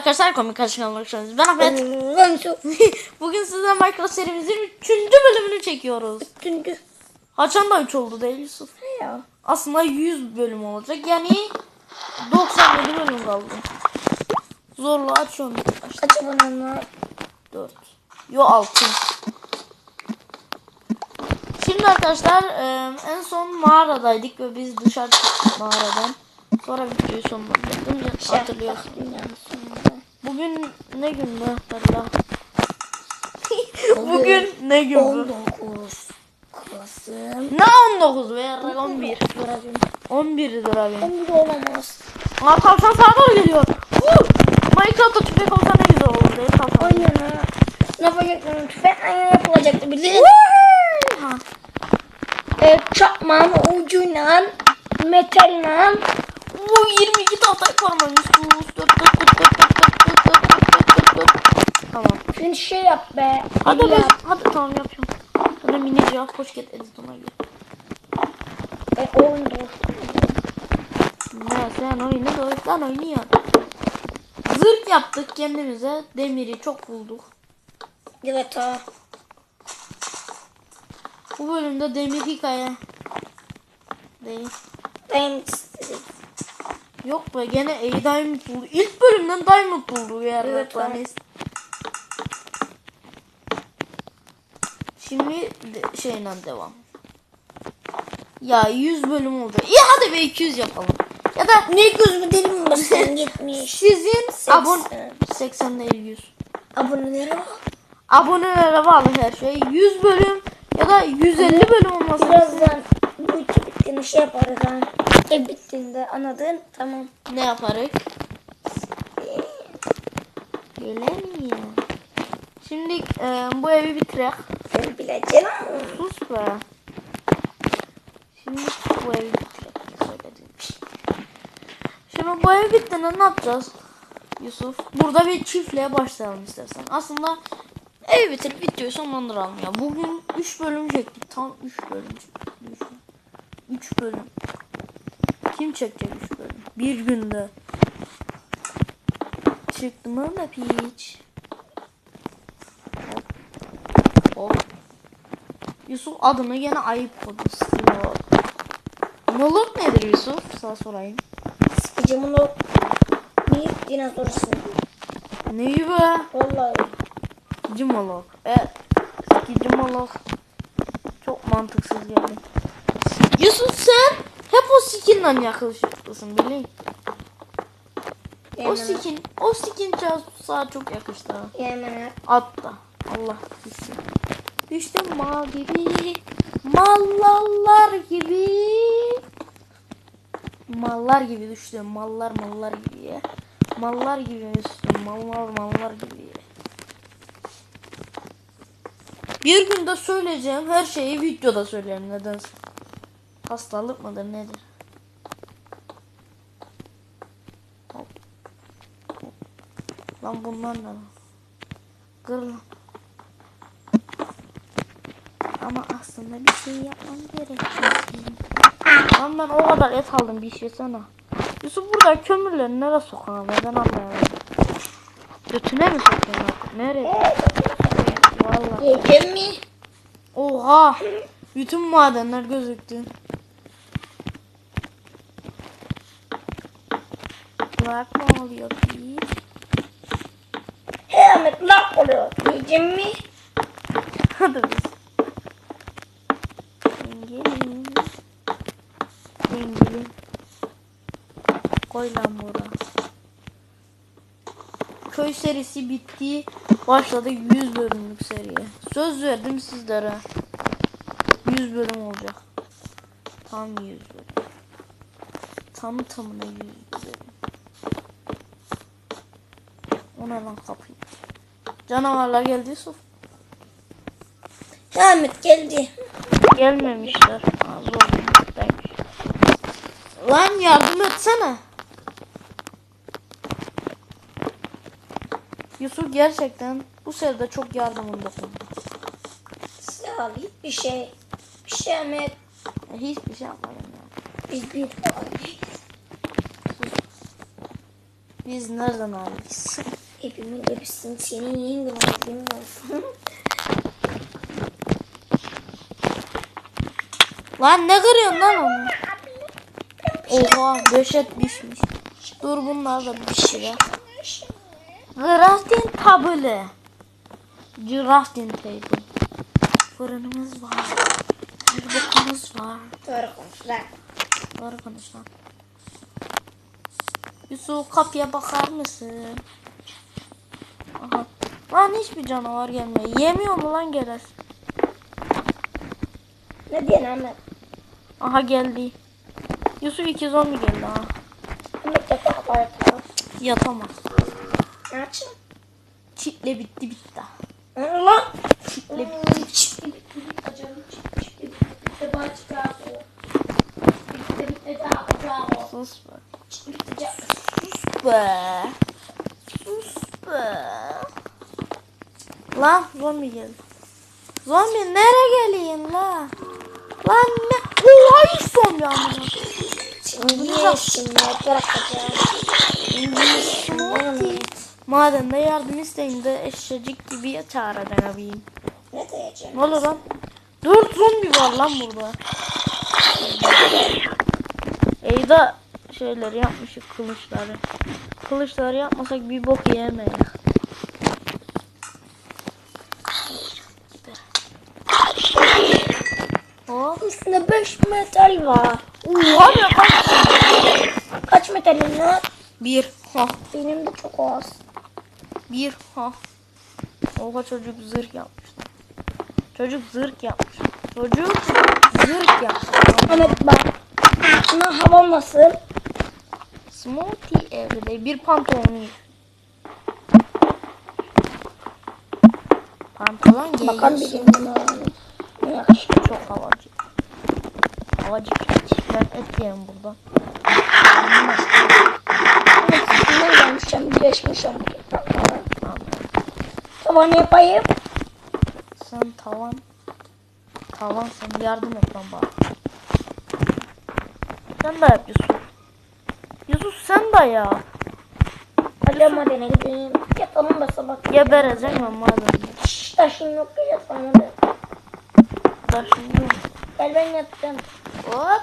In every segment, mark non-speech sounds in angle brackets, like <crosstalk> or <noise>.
arkadaşlar komik karışıklık hoşçakalın. Ben Ahmet. Ben. <laughs> Bugün size Minecraft serimizin 3. bölümünü çekiyoruz. Üçüncü. Haçan da 3 oldu değil Yusuf. Ya? Aslında 100 bölüm olacak. Yani 97 bölüm kaldı. Zorlu açıyorum. Aç, var? 4. Yo 6. Şimdi arkadaşlar e, en son mağaradaydık ve biz dışarı çıktık mağaradan. Sonra videoyu sonlandırdım. Şey Hatırlıyorsun. Bugün ne gün mü Allah? <laughs> Bugün ne gün mü? 19 Kasım. Ne 19 be yarrak 11. 11'dir abi. 11 olamaz. Aa kalkan sağa doğru geliyor. Vur. Minecraft'ta tüfek olsa ne güzel olur. Değil kalkan. Aynen ha. Ne yapacaktım? Tüfek aynen yapılacaktı bildiğin. Evet, çakmağın ucuyla metalle bu 22 tahta parmağını 4 4 4 4 Tamam. Şimdi şey yap be. Hadi İlla- be. Hadi tamam yapıyorum. Sonra mini cihaz poşet editona gir. E, oyun. Ne sen oyunu doğuştan oynuyorsun. Zırh yaptık kendimize. Demiri çok bulduk. Evet ha. Bu bölümde demir hikaye. Değil. İstedik. Yok be gene A Diamond buldu. İlk bölümden Diamond buldu yer. Evet, Evet, Şimdi de, şeyle devam. Ya 100 bölüm oldu. İyi hadi be 200 yapalım. Ya da Ne gözümü deli mi basın gitmiş. <laughs> sizin abon 80. 80 değil 100. Abonelere bak. Abonelere bağlı her şey. 100 bölüm ya da 150 bölüm olması. Birazdan bu bittiğinde şey yaparız ha. Ev bittiğinde anladın tamam. Ne yaparız? Gelemiyor. Şimdi e, bu evi bitirek. Sus be. Şimdi bu. Söylediğim şey. Şimdi bu ev bittiğinde ne yapacağız? Yusuf. Burada bir çiftliğe başlayalım istersen. Aslında ev bitirip videoyu sonlandıralım ya. Bugün 3 bölüm çektik. Tam 3 bölüm çektik. 3 bölüm. Kim çekecek 3 bölüm? Bir günde. Çıktı mı da piç? Yusuf adını yine ayıp konuşuyor. Mılık nedir Yusuf? Sana sorayım. Sıkıcı mılık. Büyük dinozor ismi. Neyi be? Vallahi. Sıkıcı mılık. Evet. Sıkıcı mılık. Çok mantıksız geldi. Yusuf sen hep o skinle yakışıklısın bilin. O skin, o skin Cansu'ya çok yakıştı. Yemin et. Allah bilsin. Düştüm mal gibi. Mallar gibi. Mallar gibi düştüm. Mallar mallar gibi. Mallar gibi düştüm. Mallar mallar gibi. Bir günde söyleyeceğim her şeyi videoda söylerim nedense. Hastalık mıdır nedir? Lan bunlar ne lan? Kır. Ama aslında bir şey yapmam gerekiyor. Lan ben o kadar et aldım bir şey sana. Yusuf burada kömürleri nereye sokan ben anlayamadım. Götüne mi sokuyorsun? Nereye? Vallahi. Yiyeceğim mi? Oha! Bütün madenler gözüktü. Bak ne oluyor bir? He Ahmet laf oluyor. Yiyeceğim mi? Hadi biz. Dengelin. Dengelin. Koy lan bura. Köy serisi bitti. Başladı 100 bölümlük seriye. Söz verdim sizlere. 100 bölüm olacak. Tam 100 bölüm. Tam tamına 100 bölüm. O ne lan kapıyı? Canavarlar geldi Yusuf. Ahmet geldi. Gelmemişler. Zorlukmuş. Lan yardım etsene. Yusuf gerçekten bu seride çok yardımın dokundu. Sağ ol hiçbir şey. Bir şey Ahmet. Ya Hiçbir şey yapmadım ya. Biz bir Biz nereden aldık? Hepimiz hepsini senin yengin olsun. olsun. <laughs> Lan ne kırıyorsun lan onu? Oha döşet pişmiş. Dur bunlar da pişiyor. Crafting table. Crafting table. Fırınımız var. Bir bokumuz var. Doğru konuş lan. Doğru konuş lan. Yusuf kapıya bakar mısın? Aha. Lan hiçbir canavar gelmiyor. Yemiyor mu lan gelir? Ne diyorsun Ahmet? Aha geldi. Yusuf iki zombi geldi ha. Yatamaz. Ne açayım? Çitle bitti bitti. Lan? Çitle bitti çiftli bitti o. Bitti. Sus be. Sus be. Sus be. Lan zombi geldi. Zombi nereye geleyim la? Lan ne? Oha hiç zombi amına. Smoothie. Madem de yardım isteyin de eşecik gibi çağıracaksın abiyim. Ne diyeceğim? Ne olur lan? Dört zombi var lan burada. Eyda şeyleri yapmışık kılıçları. Kılıçları yapmasak bir bok yiyemeyiz. Hop. Üstünde 5 metal var. Ya bak. Kaç metalin var? Bir. Ha. Benim de çok az. Bir. Ha. Oha çocuk zırh yapmış. Çocuk zırh yapmış. Çocuk zırh yapmış. Ahmet bak. Buna hava nasıl? Smoothie everyday. Bir. Pantolon Bakan giyiyorsun. bir. Ne yakışıklı. Çok havacı. Piç. Ben et yerim burada. Üstünden gelmişim. Birleşmişim. Tavan yapayım. Sen tavan. Tavan sen yardım et lan bana. Sen de yap Yusuf. Yusuf sen de yap. Hadi madene gideyim. Yatalım da sabah. Geberecek ben madem. Şşş taşın yok ki yatalım hadi. Da şimdi. Gel ben yatacağım. Hop.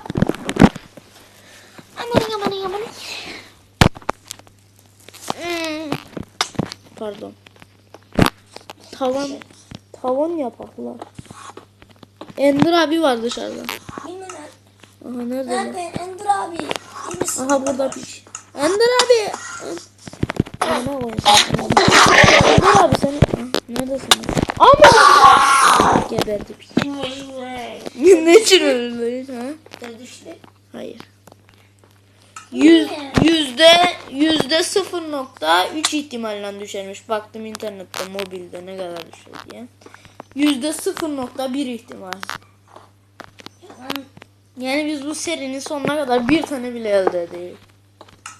Aman aman aman. Hmm. Pardon. Tavan tavan yapaklar. Ender abi var dışarıda. Aha nerede? lan? Nerede Ender abi? İyi misin? Aha burada piç. Ender abi. Ana koyayım. Ender abi sen Ah, neredesin? Ama geberdi piç. ne için öldü ha? Dur düştü. Hayır. Yüz, yüzde yüzde 0.3 ihtimalle düşermiş. Baktım internette mobilde ne kadar düşer diye. Yüzde 0.1 ihtimal. Yani biz bu serinin sonuna kadar bir tane bile elde edelim.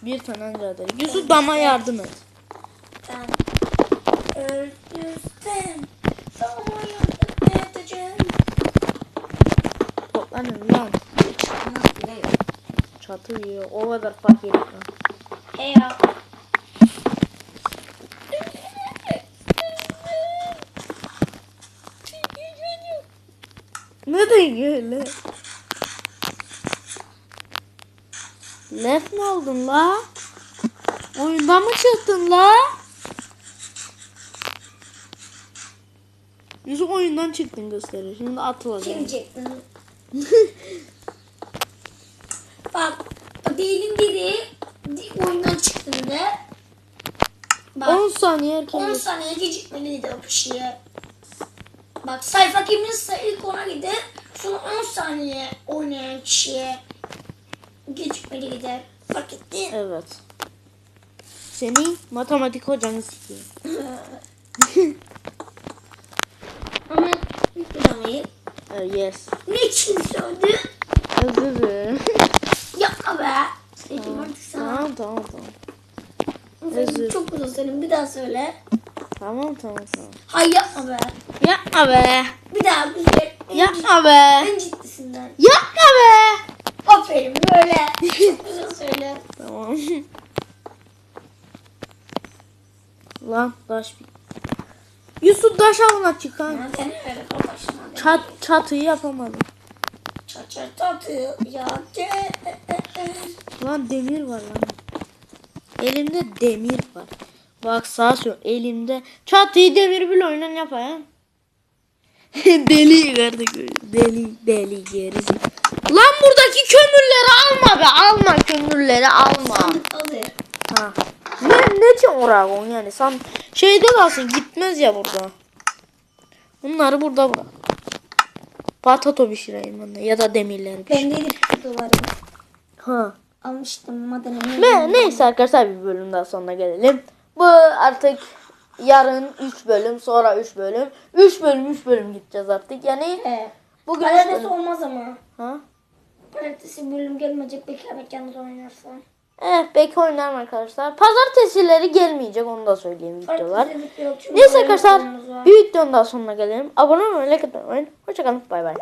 Bir tane anca edelim. Yusuf dama yardım et. Ben öldürsem yardım edeceğim. Toplanın lan. Çatı yiyor. O kadar fakir. Hey ya. Ne diyor öyle? Lef mi oldun la? Oyundan mı çıktın la? Yusuf oyundan çıktın gösteriyor. Şimdi atılacak. Kim çekti? <laughs> Bak diyelim biri oyundan çıktığında bak 10 saniye 10 erken. saniye gecikmeliydi o kişiye. Bak sayfa kimse ilk ona gider. Sonra 10 saniye oynayan kişiye gecikmeli gider. Fark ettin? Evet. Senin matematik hocanı sikiyor. <laughs> Ama yüklemeyi. Uh, yes. Niçin sövdün? Özür dilerim. Yapma be. Dedim artık sana. tamam tamam tamam. Özür. Çok uzun senin. Bir daha söyle. Tamam tamam tamam. Hay yapma be. Yapma be. Bir daha güzel. Yapma be. en ciddisinden. Yapma be. Aferin böyle. Çok güzel söyle. Tamam. <laughs> Lan taş bir. Yusuf taş avına çıkan. Ya. Çat çatıyı yapamadım. Çaçır tatı ya de. Lan demir var lan. Elimde demir var. Bak sağa sor. Elimde çatıyı demir bile oynan yapayım. <laughs> deli verdik. Deli deli gerizi. Lan buradaki kömürleri alma be. Alma kömürleri alma. Sandık alır. Ha. İçin oraya koyun yani? Sen şeyde kalsın gitmez ya burada. Bunları burada bırak. Patato pişireyim ben de ya da demirleri pişireyim. Ben de videoları Ha. almıştım madeni. Ne, neyse arkadaşlar bir bölüm daha sonuna gelelim. Bu artık yarın 3 bölüm sonra 3 bölüm. 3 bölüm 3 bölüm gideceğiz artık. Yani He. bugün bölüm. olmaz ama. Ha? Pazartesi bölüm gelmeyecek. Belki Ahmet yalnız oynarsa. Evet belki oynarım arkadaşlar. Pazartesileri gelmeyecek onu da söyleyeyim videolar. Neyse arkadaşlar bir videonun daha sonuna gelelim. Abone olmayı, like atmayı unutmayın. Hoşçakalın. Bay bay.